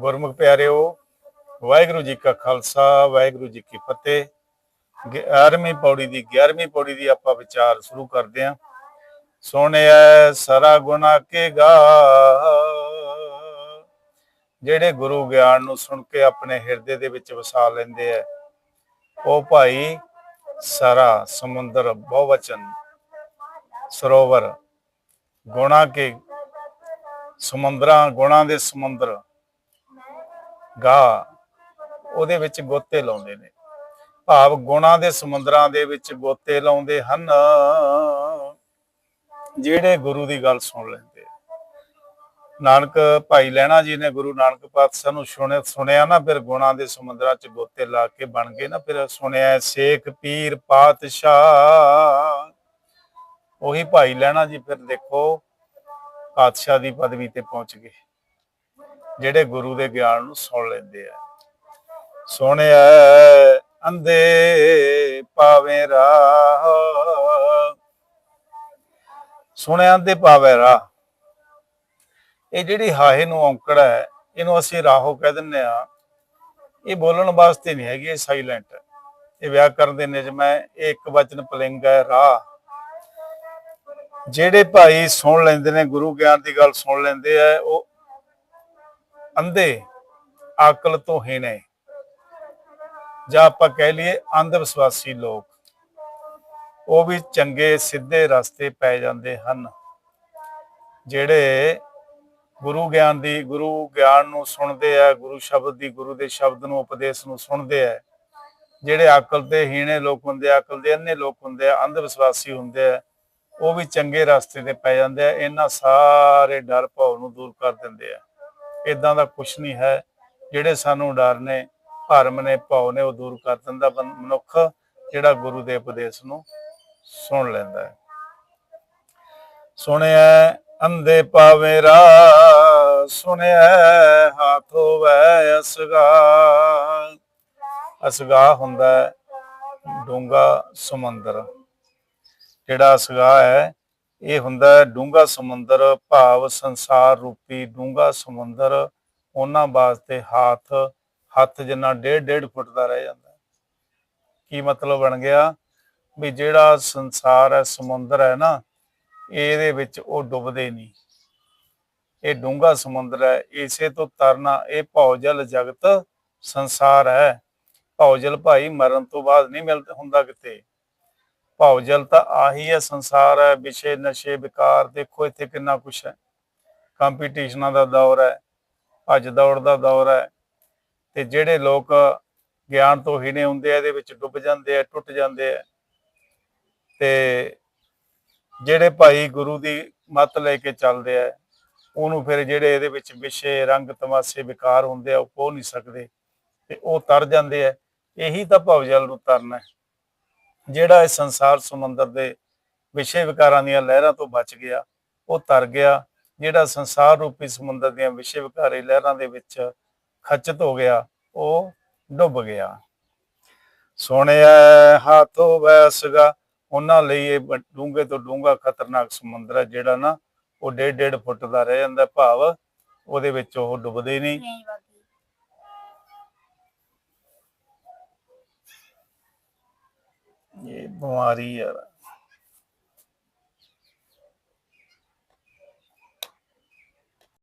ਗੁਰਮੁਖ ਪਿਆਰਿਓ, ਵਾਹਿਗੁਰੂ ਜੀ ਕਾ ਖਾਲਸਾ, ਵਾਹਿਗੁਰੂ ਜੀ ਕੀ ਫਤਿਹ। 11ਵੀਂ ਪੌੜੀ ਦੀ 11ਵੀਂ ਪੌੜੀ ਦੀ ਆਪਾਂ ਵਿਚਾਰ ਸ਼ੁਰੂ ਕਰਦੇ ਹਾਂ। ਸੋਹਣਿਆ ਸਾਰਾ ਗੁਨਾ ਕੇਗਾ ਜਿਹੜੇ ਗੁਰੂ ਗਿਆਨ ਨੂੰ ਸੁਣ ਕੇ ਆਪਣੇ ਹਿਰਦੇ ਦੇ ਵਿੱਚ ਵਸਾ ਲੈਂਦੇ ਆ, ਉਹ ਭਾਈ ਸਾਰਾ ਸਮੁੰਦਰ ਬਹੁਵਚਨ ਸਰੋਵਰ ਗੁਣਾ ਕੇ ਸਮੁੰਦਰਾਂ, ਗੁਣਾ ਦੇ ਸਮੁੰਦਰ। ਗਾ, ਉਹਦੇ ਵਿੱਚ ਗੋਤੇ ਲਾਉਂਦੇ ਨੇ। ਭਾਵ ਗੁਣਾ ਦੇ ਸਮੁੰਦਰਾਂ ਦੇ ਵਿੱਚ ਗੋਤੇ ਲਾਉਂਦੇ ਹਨ। ਜਿਹੜੇ ਗੁਰੂ ਦੀ ਗੱਲ ਸੁਣ ਲੈਂਦੇ ਨਾਨਕ ਭਾਈ ਲੈਣਾ ਜੀ ਨੇ ਗੁਰੂ ਨਾਨਕ ਪਾਤਸ਼ਾਹ ਨੂੰ ਸੁਣਿਆ ਸੁਣਿਆ ਨਾ, ਫਿਰ ਗੁਣਾ ਦੇ ਸਮੁੰਦਰਾਂ 'ਚ ਗੋਤੇ ਲਾ ਕੇ ਬਣ ਗਏ ਨਾ, ਫਿਰ ਸੁਣਿਆ, ਸੇਖ, ਪੀਰ, ਪਾਤਸ਼ਾਹ। ਉਹੀ ਭਾਈ ਲੈਣਾ ਜੀ ਫਿਰ ਦੇਖੋ ਪਾਤਸ਼ਾਹ ਦੀ ਪਦਵੀ ਤੇ ਪਹੁੰਚ ਗਏ। ਜਿਹੜੇ ਗੁਰੂ ਦੇ ਗਿਆਨ ਨੂੰ ਸੁਣ ਲੈਂਦੇ ਆ। ਸੋਹਣਿਆ ਅੰਦੇ ਪਾਵੇਂ ਰਾਹ। ਸੁਣਿਆ ਅੰਦੇ ਪਾਵੇਂ ਰਾਹ। ਇਹ ਜਿਹੜੀ ਹਾਹੇ ਨੂੰ ਔਂਕੜ ਹੈ, ਇਹਨੂੰ ਅਸੀਂ ਰਾਹੋ ਕਹਿ ਦਿੰਨੇ ਆ ਇਹ ਬੋਲਣ ਵਾਸਤੇ ਨਹੀਂ ਹੈਗੀ, ਇਹ ਸਾਇਲੈਂਟ ਹੈ। ਇਹ ਵਿਆਕਰਨ ਦੇ ਨਿਯਮ ਹੈ, ਇਹ ਇੱਕ ਵਚਨ ਪਲਿੰਗ ਹੈ, ਰਾਹ। ਜਿਹੜੇ ਭਾਈ ਸੁਣ ਲੈਂਦੇ ਨੇ, ਗੁਰੂ ਗਿਆਨ ਦੀ ਗੱਲ ਸੁਣ ਲੈਂਦੇ ਆ, ਉਹ ਅੰਧੇ ਅਕਲ ਤੋਂ ਹੀਣੇ। ਜਾਂ ਆਪਾਂ ਕਹਿ ਲਈਏ ਅੰਧ ਵਿਸ਼ਵਾਸੀ ਲੋਕ। ਉਹ ਵੀ ਚੰਗੇ, ਸਿੱਧੇ ਰਸਤੇ ਪੈ ਜਾਂਦੇ ਹਨ। ਜਿਹੜੇ ਗੁਰੂ ਗਿਆਨ ਦੀ, ਗੁਰੂ ਗਿਆਨ ਨੂੰ ਸੁਣਦੇ ਆ, ਗੁਰੂ ਸ਼ਬਦ ਦੀ, ਗੁਰੂ ਦੇ ਸ਼ਬਦ ਨੂੰ, ਉਪਦੇਸ਼ ਨੂੰ ਸੁਣਦੇ ਆ, ਜਿਹੜੇ ਅਕਲ ਦੇ ਹੀਣੇ ਲੋਕ ਹੁੰਦੇ ਆ ਅਕਲ ਦੇ ਅੰਨੇ ਲੋਕ ਹੁੰਦੇ ਆ ਅੰਧ ਵਿਸ਼ਵਾਸੀ ਹੁੰਦੇ ਆ ਉਹ ਵੀ ਚੰਗੇ ਰਸਤੇ ਤੇ ਪੈ ਜਾਂਦੇ ਆ, ਇਹਨਾਂ ਸਾਰੇ ਡਰ ਭਾਵ ਨੂੰ ਦੂਰ ਕਰ ਦਿੰਦੇ ਆ। ਇਦਾਂ ਦਾ ਕੁਝ ਨਹੀਂ ਹੈ, ਜਿਹੜੇ ਸਾਨੂੰ ਡਰ ਨੇ, ਭਰਮ ਨੇ, ਭਾਵ ਨੇ, ਉਹ ਦੂਰ ਕਰ ਦਿੰਦਾ ਮਨੁੱਖ, ਜਿਹੜਾ ਗੁਰੂ ਦੇ ਉਪਦੇਸ਼ ਨੂੰ ਸੁਣ ਲੈਂਦਾ ਹੈ। ਸੁਣਿਆ ਅੰਦੇ ਪਾਵੇ ਰਾ ਸੁਣਿਆ ਹੱਥ ਹੋਵੇ ਅਸਗਾ ਅਸਗਾ ਹੁੰਦਾ ਡੂੰਗਾ ਸਮੁੰਦਰ। ਜਿਹੜਾ ਅਸਗਾ ਹੈ? ਇਹ ਹੁੰਦਾ ਡੂੰਗਾ ਸਮੁੰਦਰ, ਭਾਵ ਸੰਸਾਰ ਰੂਪੀ ਡੂੰਗਾ ਸਮੁੰਦਰ। ਉਹਨਾਂ ਵਾਸਤੇ ਹੱਥ ਹੱਥ ਜਿੰਨਾ ਡੇਢ ਡੇਢ ਫੁੱਟ ਦਾ ਰਹਿ ਜਾਂਦਾ ਕੀ ਮਤਲਬ ਬਣ ਗਿਆ? ਵੀ ਜਿਹੜਾ ਸੰਸਾਰ ਹੈ, ਸਮੁੰਦਰ ਹੈ ਨਾ, ਇਹਦੇ ਵਿੱਚ ਉਹ ਡੁੱਬਦੇ ਨਹੀਂ। ਇਹ ਡੂੰਗਾ ਸਮੁੰਦਰ ਹੈ। ਇਸੇ ਤੋਂ ਤਰਨਾ ਇਹ ਭੌਜਲ ਜਗਤ ਸੰਸਾਰ ਹੈ। ਭੌਜਲ ਭਾਈ ਮਰਨ ਤੋਂ ਬਾਅਦ ਨਹੀਂ ਮਿਲਦਾ ਹੁੰਦਾ ਕਿਤੇ। ਭਾਵ ਜਲ ਤਾਂ ਆਹੀ ਹੈ, ਸੰਸਾਰ ਹੈ, ਵਿਸ਼ੇ, ਨਸ਼ੇ, ਵਿਕਾਰ, ਦੇਖੋ ਇੱਥੇ ਕਿੰਨਾ ਕੁਛ ਹੈ। ਕੰਪੀਟੀਸ਼ਨਾਂ ਦਾ ਦੌਰ ਹੈ, ਭੱਜ ਦੌੜ ਦਾ ਦੌਰ ਹੈ, ਤੇ ਜਿਹੜੇ ਲੋਕ ਗਿਆਨ ਤੋਂ ਹੀਣੇ ਹੁੰਦੇ ਆ, ਇਹਦੇ ਵਿੱਚ ਡੁੱਬ ਜਾਂਦੇ ਆ, ਟੁੱਟ ਜਾਂਦੇ ਆ। ਤੇ ਜਿਹੜੇ ਭਾਈ ਗੁਰੂ ਦੀ ਮੱਤ ਲੈ ਕੇ ਚੱਲਦੇ ਆ, ਉਹਨੂੰ ਫਿਰ ਜਿਹੜੇ ਇਹਦੇ ਵਿੱਚ ਵਿਸ਼ੇ, ਰੰਗ, ਤਮਾਸ਼ੇ, ਵਿਕਾਰ ਹੁੰਦੇ ਆ, ਉਹ ਪੋ ਨਹੀਂ ਸਕਦੇ, ਤੇ ਉਹ ਤਰ ਜਾਂਦੇ ਆ। ਇਹੀ ਤਾਂ ਭਵਜਲ ਨੂੰ ਤਰਨਾ ਹੈ। ਜਿਹੜਾ ਇਸ ਸੰਸਾਰ ਸਮੁੰਦਰ ਦੇ ਵਿਸ਼ੇ ਵਿਕਾਰਾਂ ਦੀਆਂ ਲਹਿਰਾਂ ਤੋਂ ਬਚ ਗਿਆ, ਉਹ ਤਰ ਗਿਆ, ਜਿਹੜਾ ਸੰਸਾਰ ਰੂਪੀ ਸਮੁੰਦਰ ਦੀਆਂ ਵਿਸ਼ੇ ਵਿਕਾਰੀ ਲਹਿਰਾਂ ਦੇ ਵਿੱਚ ਖਚਤ ਹੋ ਗਿਆ, ਉਹ ਡੁੱਬ ਗਿਆ। ਸੋਹਣਿਆ ਹੱਥੋਂ ਵੈਸਗਾ, ਉਹਨਾਂ ਲਈ ਇਹ ਡੂੰਘੇ ਤੋਂ ਡੂੰਘਾ ਖਤਰਨਾਕ ਸਮੁੰਦਰ ਹੈ ਜਿਹੜਾ ਨਾ, ਉਹ ਡੇਢ ਡੇਢ ਫੁੱਟ ਦਾ ਰਹਿ ਜਾਂਦਾ ਭਾਵ, ਉਹਦੇ ਵਿੱਚ ਉਹ ਡੁੱਬਦੇ ਨਹੀਂ ਇਹ ਬਿਮਾਰੀ ਯਾਰ